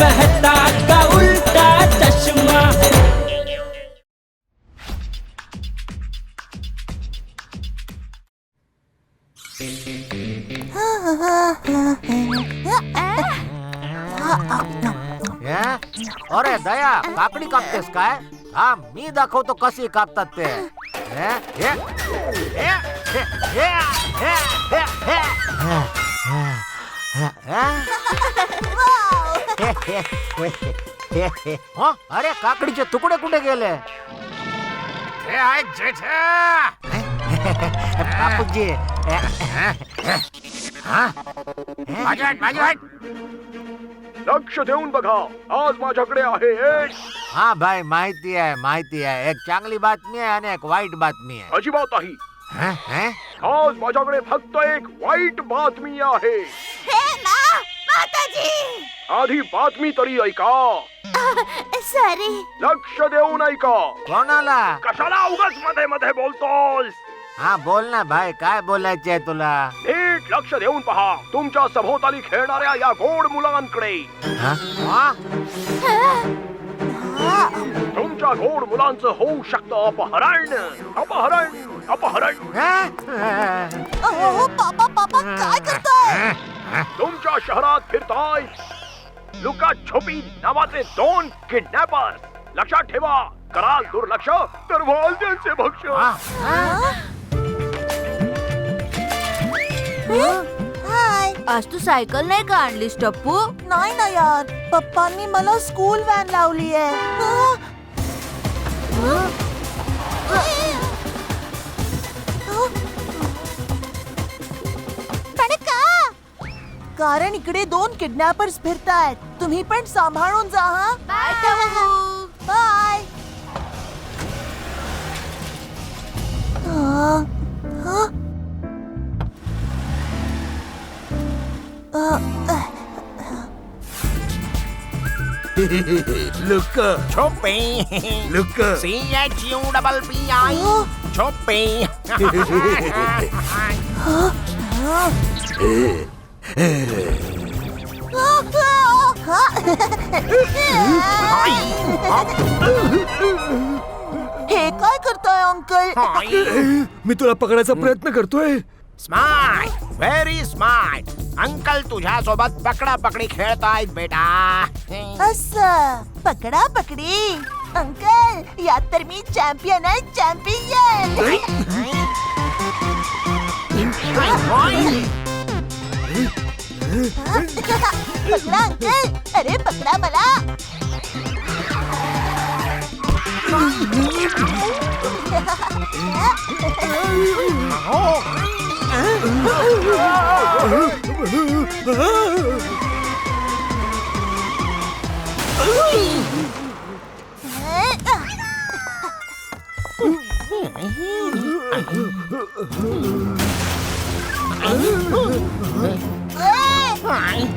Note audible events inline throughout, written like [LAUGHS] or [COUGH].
मेहता का उल्टा चश्मा अरे दया काकडी कापतेस काय हा मी दाखवतो कशी कापतात ते हे, हे, हे, हे, हे, हे, हे, हे. हे, हे. Wow! हं? अरे काकडीचे तुकडे कुठे गेले हे आहे जेठे [LAUGHS] बापूजी माझी वाट माझी वाट लक्ष देऊन बघा आज माझ्याकडे आहे एक। हा भाई माहिती आहे माहिती आहे. एक चांगली बातमी आहे आणि एक वाईट बातमी आहे. अजिबात नाही। हं? हं? आज माझ्याकडे फक्त एक वाईट बातमी आहे। हे ना आधी बातमी तरी ऐका. सॉरी. लक्ष देऊन ऐका. कोणाला? कशाला उगाच मध्ये मध्ये बोलतोस? हा बोल ना भाई काय बोलायचे आहे तुला? नीट लक्ष देऊन पहा. तुमच्या सभोवताली खेळणाऱ्या या गोड मुलांकडे. हा? हा? तुमच्या गोड मुलांचं होऊ शकतं अपहरण. अपहरण अपहरण. हा? पापा पापा काय करताय? तुमच्या शहरात फिरताय. लुका छुपी नावाचे दोन किडनैपर लक्षात ठेवा कराल दुर्लक्ष तर व्हाल त्यांचे भक्ष. हा? हाय. आज तू सायकल नाही का आणलीस टप्पू? नाही ना यार. पप्पांनी मला स्कूल व्हॅन लावली आहे कारण इकडे दोन किडनॅपर्स फिरतायत. तुम्ही पण सांभाळून जा हा? Bye [LAUGHS] Look, chopping. Look, [LAUGHS] C H U double B I. [LAUGHS] हे काय करताय अंकल मी तुला पकडायचा प्रयत्न करतोय. स्मार्ट व्हेरी स्मार्ट अंकल तुझ्या सोबत पकडा पकडी खेळतायत बेटा. असं. पकडा पकडी अंकल यात तर मी चॅम्पियन आहे champion [LAUGHS] Pakilang kan? Ada pakilang bala. Mm-hmm. Ay.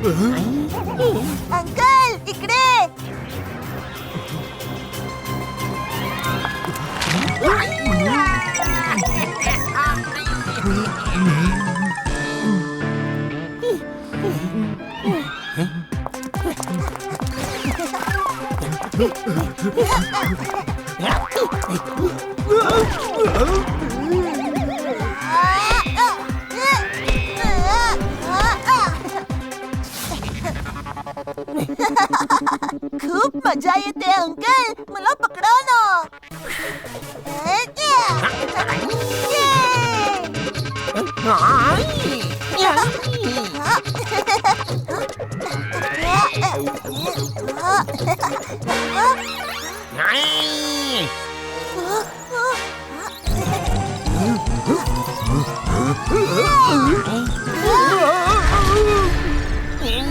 ¡Y! खूब मज़ा येते अंकल मला पकडा ना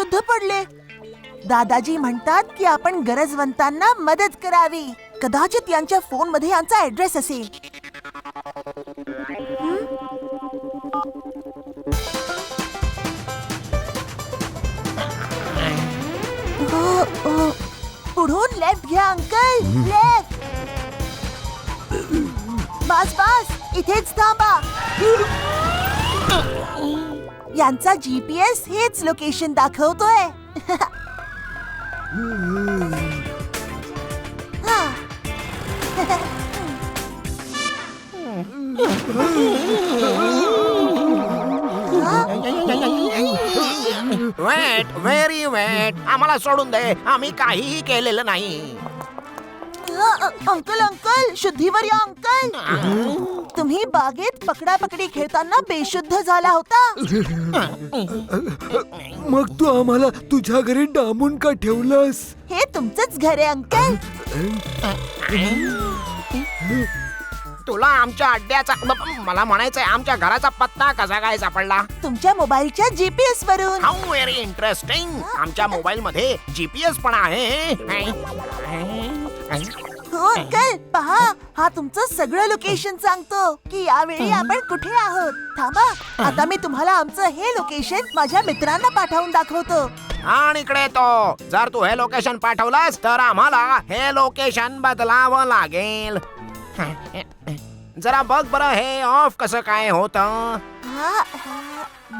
बेशुद्ध पडले. दादाजी म्हणतात की आपण गरजवंतांना मदत करावी. कदाचित यांच्या फ़ोन मध्ये यांचा ऍड्रेस असेल. पुढून लेफ़्ट घ्या अंकल लेफ़्ट बस बस. इथेच थांबा. यांचा जीपीएस हेच लोकेशन दाखवतोय. वेट व्हेरी वेट आम्हाला सोडून दे. आम्ही काहीही केलेलं नाही. अंकल अंकल शुद्धीवर या अंकल. [LAUGHS] तुम्ही बागेत पकडा पकडी खेळताना बेशुद्ध झाला होता. मग तू आम्हाला तुझ्या घरी डांबून का ठेवलंस? हे तुमचंच घर आहे अंकल. तुला आमच्या अड्ड्याचा मला म्हणायचंय आमच्या घराचा पत्ता कसा काय सापडला? तुमच्या मोबाईलच्या जीपीएस वरून. हाऊ व्हेरी इंटरेस्टिंग आमच्या मोबाईल मध्ये जीपीएस पण आहे. हो अंकल पहा. हा तुमचं सगळं लोकेशन सांगतो की यावेळी आपण कुठे आहोत. थांबा. आता मी तुम्हाला आमचं हे लोकेशन माझ्या मित्रांना पाठवून दाखवतो. आणि इकडे तो. जर तू हे लोकेशन पाठवलंस तर आम्हाला हे लोकेशन बदलावं लागेल. जरा बघ बरं हे ऑफ कसं काय होत.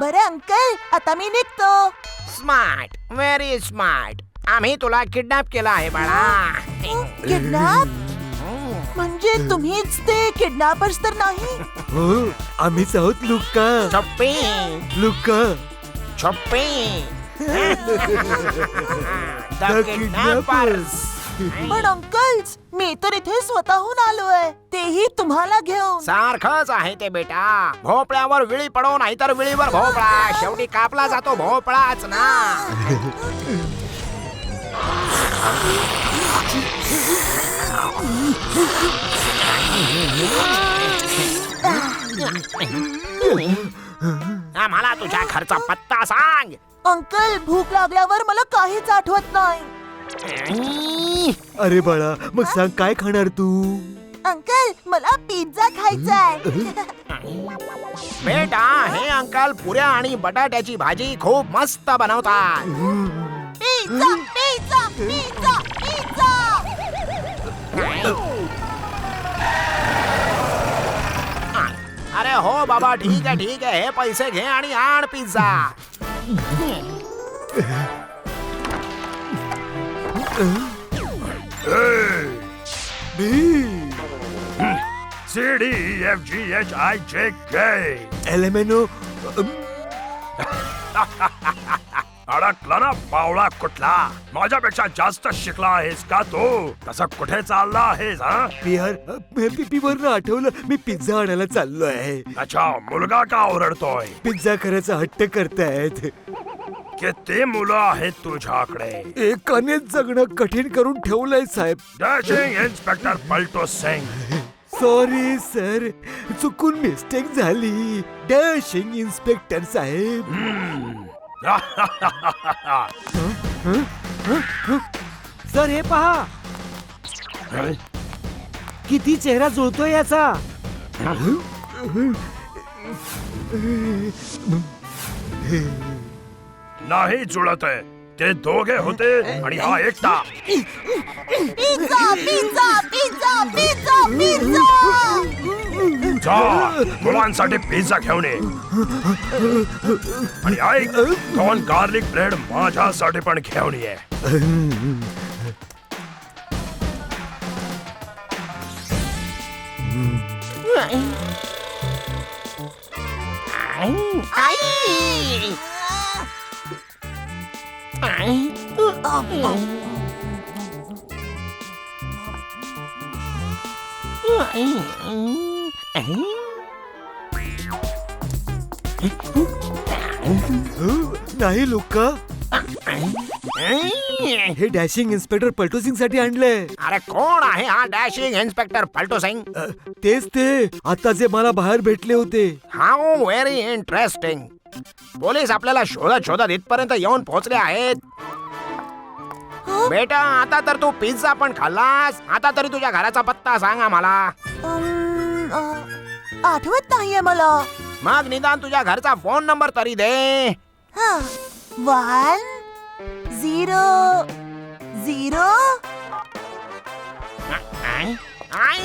बरं अंकल. आता मी निघतो. स्मार्ट व्हेरी स्मार्ट आम्ही तुला किडनॅप केलं आहे बाळा. किडनॅप म्हणजे तुम्हीच ते किडनॅपर्स तर नाही? हो आम्हीच आहोत लुक्का छप्पी. लुक्का छप्पी. [LAUGHS] The The kidnappers. पण अंकल्स मी तर इथे स्वतःहून आलोय. तेही तुम्हाला घेऊन. सारखंच आहे ते बेटा. भोपळ्यावर विळी पडो नाहीतर विळीवर भोपळा. शेवटी कापला जातो भोपळाच ना. [LAUGHS] आम्हाला तुझ्या घरचा पत्ता सांग. अंकल भूक लागल्यावर मला काहीच आठवत नाही. अरे बाळा मग सांग काय खाणार तू? अंकल मला पिझ्झा खायचाय. बेटा हे अंकल पुऱ्या आणि बटाट्याची भाजी खूप मस्त बनवतात. पिझ्झा. पिझ्झा पिझ्झा अरे हो बाबा ठीक आहे ठीक आहे हे पैसे घे आणि आण pizza C D F G H I J K L M N O अडकला ना पावळा कुठला? माझ्यापेक्षा जास्त शिकला आहेस का तू? तसं कुठे चालला आहेस हा? बिहार पीपीवर आठवलं मी पिझ्झा आणायला चाललो आहे. अच्छा मुलगा का ओरडतोय? पिझ्झा करायचा हट्ट करतायत. किती मुलं आहेत तुझ्याकडे? एकानेच जगणं कठीण करून ठेवलंय साहेब. Dashing inspector Palto Singh. Sorry sir. चुकून मिस्टेक झाली. डॅशिंग इन्स्पेक्टर साहेब. सर हे पहा. किती चेहरा जुळतोय याचा? नाही जुळत आहे. ते दोघे होते आणि हा एकटा. Pizza pizza pizza pizza pizza! मुलांसाठी पिझ्झा घेऊन ये. आणि ऐक गार्लिक ब्रेड माझ्यासाठी पण घेऊन ये. आई! नाही लुक्का हे डॅशिंग इन्स्पेक्टर पलटू सिंगसाठी आणलंय. अरे कोण आहे हा डॅशिंग इन्स्पेक्टर पलटो सिंग तेच ते. आता जे मला बाहेर भेटले होते. हाऊ व्हेरी इंटरेस्टिंग पोलीस आपल्याला शोधत शोधत इथपर्यंत येऊन पोहोचले आहेत. बेटा आता तर तू पिझ्झा पण खाल्लास. आता तरी तुझ्या घराचा पत्ता सांग आम्हाला अ, आठवत नाहीये मला. मग निदान तुझ्या घरचा फ़ोन नंबर तरी दे. हा वन झिरो झिरो आई